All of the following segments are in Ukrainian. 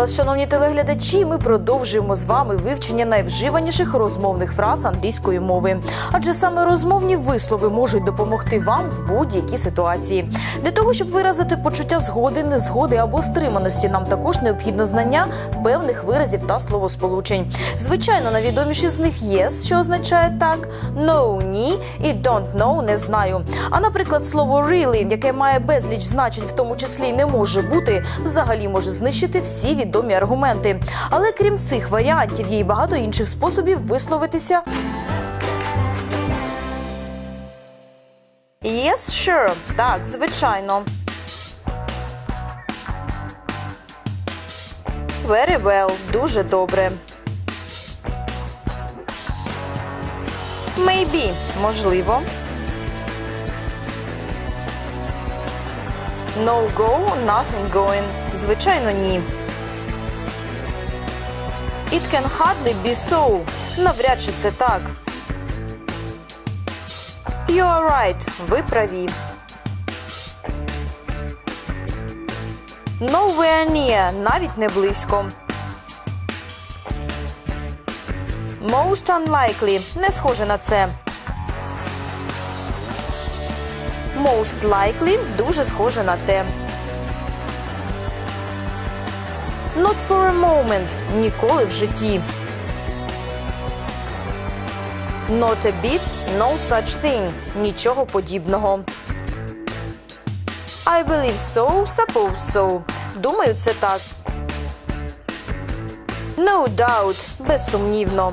вас, шановні телеглядачі. Ми продовжуємо з вами вивчення найвживаніших розмовних фраз англійської мови. Адже саме розмовні вислови можуть допомогти вам в будь-якій ситуації. Для того, щоб виразити почуття згоди, незгоди або стриманості, нам також необхідно знання певних виразів та словосполучень. Звичайно, найвідоміші з них yes, що означає так, no – ні і don't know – не знаю. А наприклад, слово really, яке має безліч значень, в тому числі й не може бути, взагалі може знищити всі відомі аргументи. Але крім цих варіантів, є й багато інших способів висловитися. Yes, sure. Так, звичайно. Very well. Дуже добре. Maybe. Можливо. No go, nothing going. Звичайно, ні. It can hardly be so. Навряд чи це так. You are right. Ви праві. Nowhere near. Навіть не близько. Most unlikely. Не схоже на це. Most likely дуже схоже на те. Not for a moment. Ніколи в житті. Not a bit, no such thing. Нічого подібного. I believe so, suppose so. Думаю, це так. No doubt. Безсумнівно.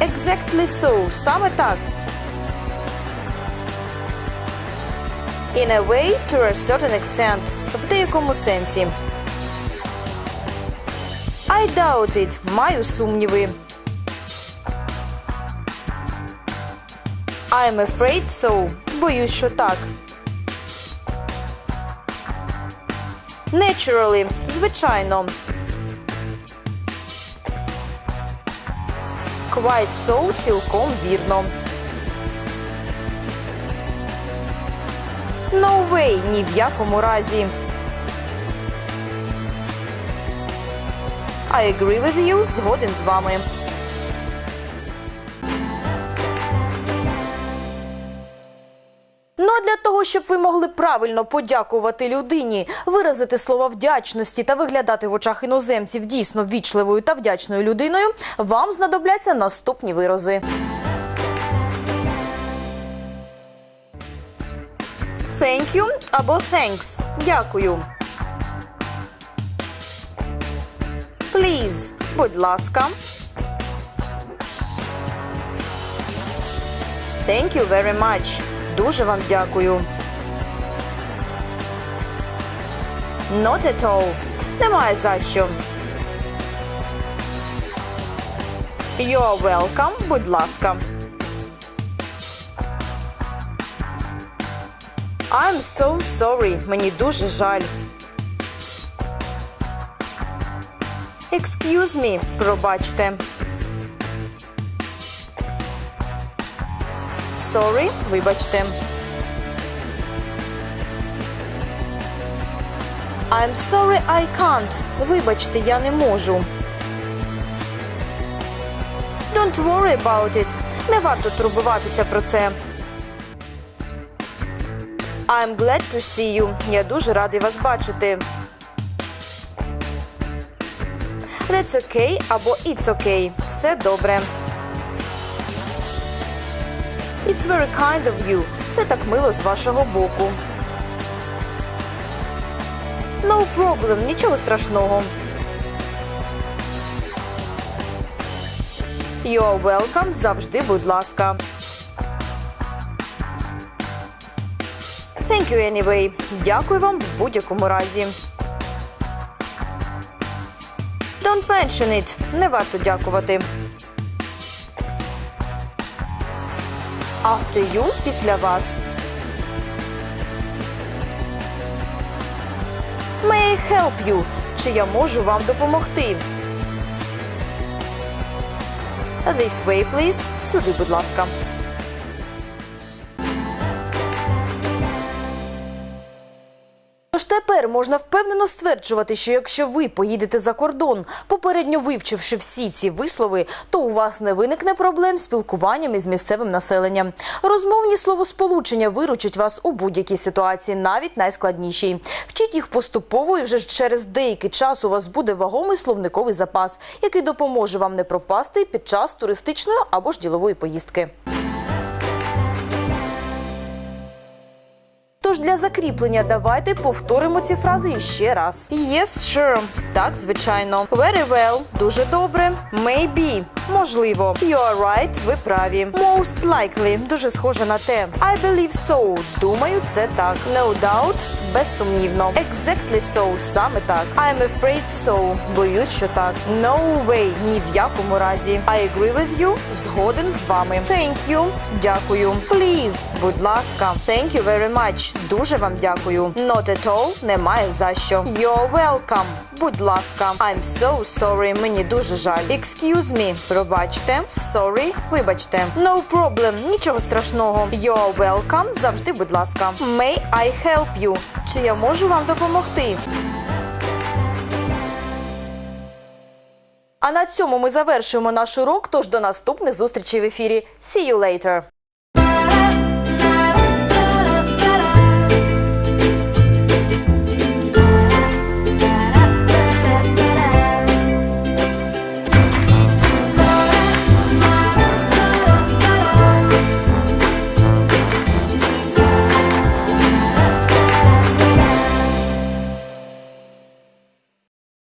Exactly so. Саме так. In a way, to a certain extent. В деякому сенсі. I doubt it. Маю сумніви. I'm afraid so. Боюсь, що так. Naturally. Звичайно. Quite so. Цілком вірно. No way. Ні в якому разі. I agree with you. Згоден з вами. Ну а для того, щоб ви могли правильно подякувати людині, виразити слова вдячності та виглядати в очах іноземців дійсно ввічливою та вдячною людиною, вам знадобляться наступні вирази. Thank you або thanks. Дякую. Please. Будь ласка. Thank you very much. Дуже вам дякую. Not at all. Немає за що. You're welcome. Будь ласка. I'm so sorry. Мені дуже жаль. Excuse me. Пробачте. Sorry, вибачте. I'm sorry I can't. Вибачте, я не можу. Don't worry about it. Не варто турбуватися про це. I'm glad to see you. Я дуже радий вас бачити. That's okay або It's okay. Все добре. It's very kind of you. Це так мило з вашого боку. No problem. Нічого страшного. You're welcome. Завжди, будь ласка. Thank you anyway. Дякую вам в будь-якому разі. Don't mention it. Не варто дякувати. After you – після вас. May I help you? Чи я можу вам допомогти? This way, please. Сюди, будь ласка. Тепер можна впевнено стверджувати, що якщо ви поїдете за кордон, попередньо вивчивши всі ці вислови, то у вас не виникне проблем з спілкуванням із місцевим населенням. Розмовні словосполучення виручать вас у будь-якій ситуації, навіть найскладнішій. Вчіть їх поступово, і вже через деякий час у вас буде вагомий словниковий запас, який допоможе вам не пропасти під час туристичної або ж ділової поїздки. Тож для закріплення давайте повторимо ці фрази іще раз. Yes, sure. Так, звичайно. Very well. Дуже добре. Maybe. Можливо. You are right. Ви праві. Most likely. Дуже схоже на те. I believe so. Думаю, це так. No doubt. Безсумнівно. Exactly so. Саме так. I'm afraid so. Боюсь, що так. No way. Ні в якому разі. I agree with you. Згоден з вами. Thank you. Дякую. Please. Будь ласка. Thank you very much. Дуже вам дякую. Not at all. Немає за що. You're welcome. Будь ласка. I'm so sorry. Мені дуже жаль. Excuse me. Пробачте. Sorry. Вибачте. No problem. Нічого страшного. You're welcome. Завжди, будь ласка. May I help you? Чи я можу вам допомогти? А на цьому ми завершуємо наш урок. Тож до наступних зустрічей в ефірі. See you later!